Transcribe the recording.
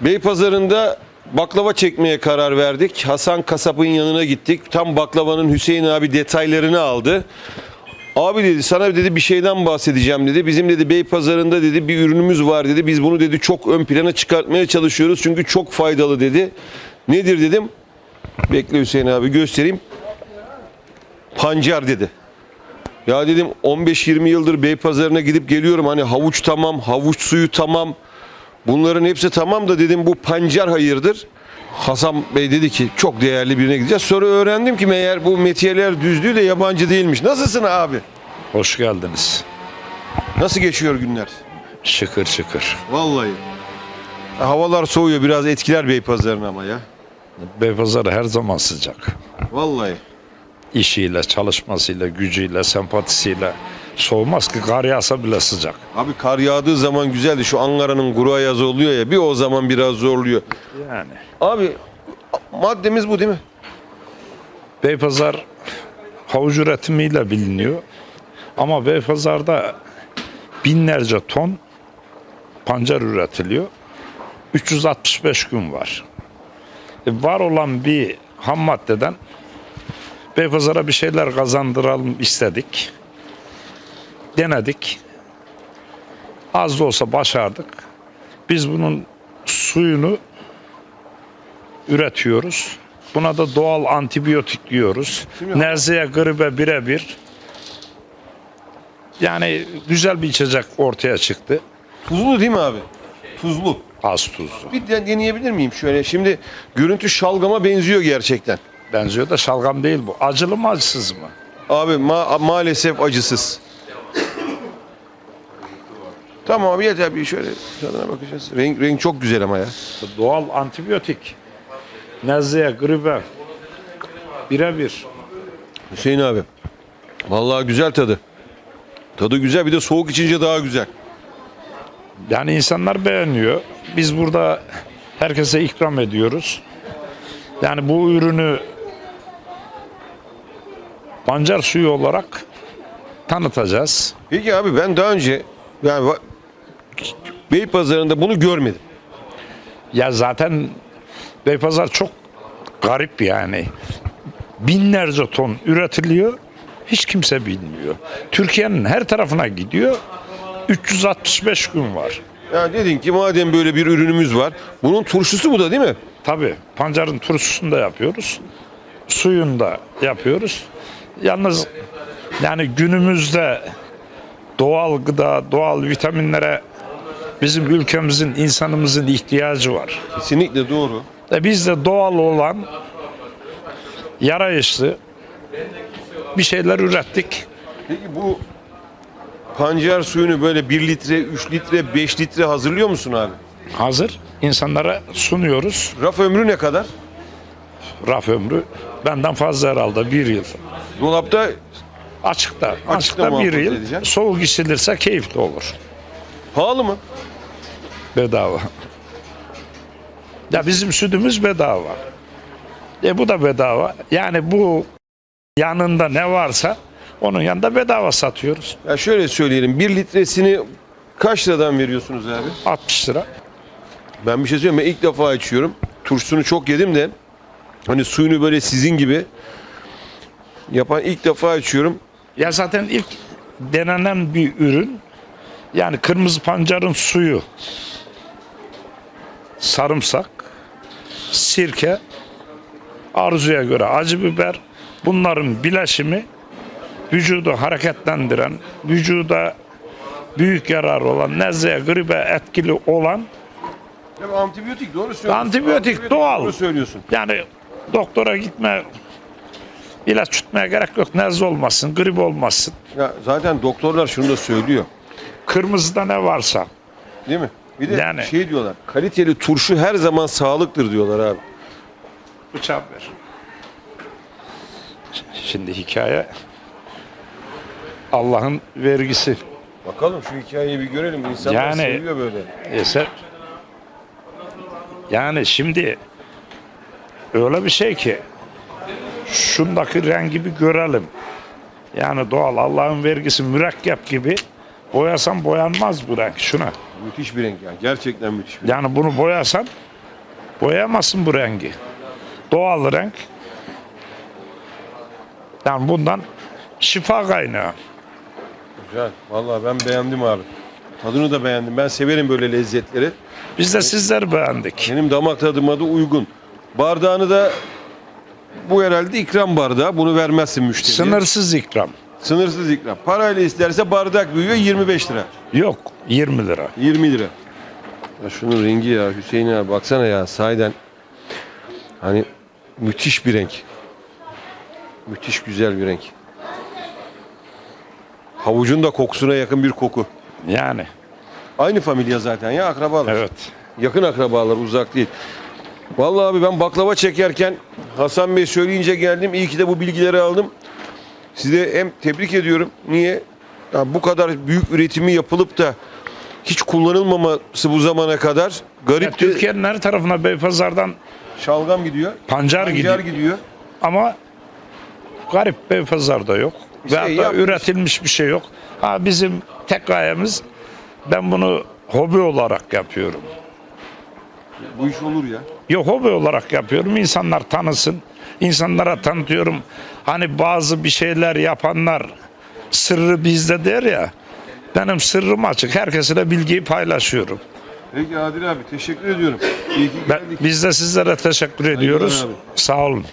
Beypazarı'nda baklava çekmeye karar verdik. Hasan Kasap'ın yanına gittik. Tam baklavanın Hüseyin abi detaylarını aldı. Abi dedi sana dedi bir şeyden bahsedeceğim dedi. Bizim dedi Beypazarı'nda dedi bir ürünümüz var dedi. Biz bunu dedi çok ön plana çıkartmaya çalışıyoruz. Çünkü çok faydalı dedi. Nedir dedim. Bekle Hüseyin abi göstereyim. Pancar dedi. Ya dedim 15-20 yıldır Beypazarı'na gidip geliyorum. Hani havuç tamam, havuç suyu tamam. Bunların hepsi tamam da dedim bu pancar hayırdır. Hasan Bey dedi ki çok değerli birine gideceğiz. Sonra öğrendim ki meğer bu metiyeler düzlüğü de yabancı değilmiş. Nasılsın abi? Hoş geldiniz. Nasıl geçiyor günler? Şıkır şıkır. Vallahi. Havalar soğuyor biraz etkiler Beypazarı'nı ama ya. Beypazarı her zaman sıcak. Vallahi. İşiyle, çalışmasıyla, gücüyle, sempatisiyle soğumaz ki kar yağsa bile sıcak. Abi kar yağdığı zaman güzeldi. Şu Ankara'nın kuru ayazı oluyor ya bir o zaman biraz zorluyor. Yani Abi maddemiz bu değil mi? Beypazar havuç üretimiyle biliniyor. Ama Beypazar'da binlerce ton pancar üretiliyor. 365 gün var. E, var olan bir ham maddeden Beypazar'a bir şeyler kazandıralım istedik. Denedik. Az da olsa başardık. Biz bunun suyunu üretiyoruz. Buna da doğal antibiyotik diyoruz. Nezleye, gribe birebir. Yani güzel bir içecek ortaya çıktı. Tuzlu değil mi abi? Tuzlu. Az tuzlu. Bir de deneyebilir miyim şöyle? Şimdi görüntü şalgama benziyor gerçekten. Benziyor da şalgam değil bu. Acılı mı acısız mı? Abi ma- maalesef acısız. Tamam abi yeter bir şöyle tadına bakacağız. Renk, renk çok güzel ama ya. Doğal antibiyotik. Nezleye, gribe birebir. Hüseyin abi. Vallahi güzel tadı. Tadı güzel bir de soğuk içince daha güzel. Yani insanlar beğeniyor. Biz burada herkese ikram ediyoruz. Yani bu ürünü pancar suyu olarak tanıtacağız. Peki abi ben daha önce yani va- Beypazarı'nda bunu görmedim. Ya zaten Beypazar çok garip yani. Binlerce ton üretiliyor. Hiç kimse bilmiyor. Türkiye'nin her tarafına gidiyor. 365 gün var. Ya dedin ki madem böyle bir ürünümüz var. Bunun turşusu bu da değil mi? Tabii pancarın turşusunu da yapıyoruz. Suyunu da yapıyoruz. Yalnız yani günümüzde doğal gıda, doğal vitaminlere bizim ülkemizin, insanımızın ihtiyacı var. Kesinlikle doğru. E biz de doğal olan yarayışlı bir şeyler ürettik. Peki bu pancar suyunu böyle 1 litre, 3 litre, 5 litre hazırlıyor musun abi? Hazır. insanlara sunuyoruz. Raf ömrü ne kadar? Raf ömrü benden fazla herhalde bir yıl. Dolapta Açıkta, açıkta, bir muhafaza yıl. edeceğim. Soğuk içilirse keyifli olur. pahalı mı? Bedava. Ya bizim sütümüz bedava. E bu da bedava. Yani bu yanında ne varsa onun yanında bedava satıyoruz. Ya şöyle söyleyelim 1 litresini kaç liradan veriyorsunuz abi? 60 lira. Ben bir şey söyleyeyim ben ilk defa içiyorum. Turşusunu çok yedim de hani suyunu böyle sizin gibi yapan ilk defa içiyorum. Ya zaten ilk denenen bir ürün yani kırmızı pancarın suyu sarımsak sirke arzuya göre acı biber bunların bileşimi vücudu hareketlendiren vücuda büyük yarar olan nezleye gribe etkili olan antibiyotik doğru söylüyorsun. Antibiyotik, doğal. Doğru söylüyorsun. yani doktora gitme ilaç tutmaya gerek yok nezle olmasın grip olmasın Ya zaten doktorlar şunu da söylüyor. kırmızıda ne varsa Değil mi? Bir de Yani. şey diyorlar. Kaliteli turşu her zaman sağlıktır diyorlar abi. bıçağı ver. Şimdi hikaye Allah'ın vergisi. Bakalım şu hikayeyi bir görelim. İnsanlar Yani- seviyor böyle. Eser. Yani şimdi öyle bir şey ki şundaki rengi bir görelim. Yani doğal Allah'ın vergisi mürekkep gibi boyasan boyanmaz bu renk şuna. Müthiş bir renk yani. Gerçekten müthiş bir renk. Yani bunu boyasan boyayamazsın bu rengi. Doğal renk. Yani bundan şifa kaynağı. Güzel. Vallahi ben beğendim abi. Tadını da beğendim. Ben severim böyle lezzetleri. Biz de sizleri beğendik. Benim damak tadıma da uygun. Bardağını da bu herhalde ikram bardağı. Bunu vermezsin müşteriye. Sınırsız ikram. Sınırsız ikram. Parayla isterse bardak büyüyor 25 lira. Yok 20 lira. 20 lira. Ya şunun rengi ya Hüseyin abi baksana ya sahiden hani müthiş bir renk. Müthiş güzel bir renk. Havucun da kokusuna yakın bir koku. Yani Aynı familya zaten ya akrabalar. evet. Yakın akrabalar uzak değil. Vallahi abi ben baklava çekerken Hasan Bey söyleyince geldim. İyi ki de bu bilgileri aldım. Size hem tebrik ediyorum. Niye? Ya bu kadar büyük üretimi yapılıp da hiç kullanılmaması bu zamana kadar garip Türkiye'nin her tarafına Beypazar'dan şalgam gidiyor. pancar Pancar gidiyor. gidiyor. Ama garip Beypazar'da yok. Bir şey da yapmış. üretilmiş bir şey yok. Ha bizim tek gayemiz ben bunu hobi olarak yapıyorum. Bu iş olur ya. Yok hobi olarak yapıyorum. İnsanlar tanısın. İnsanlara tanıtıyorum. Hani bazı bir şeyler yapanlar sırrı bizde der ya. Benim sırrım açık. Herkesle bilgiyi paylaşıyorum. Peki Adil abi teşekkür ediyorum. İyi ki Ben, geldik. biz de sizlere teşekkür ediyoruz. abi. Sağ olun.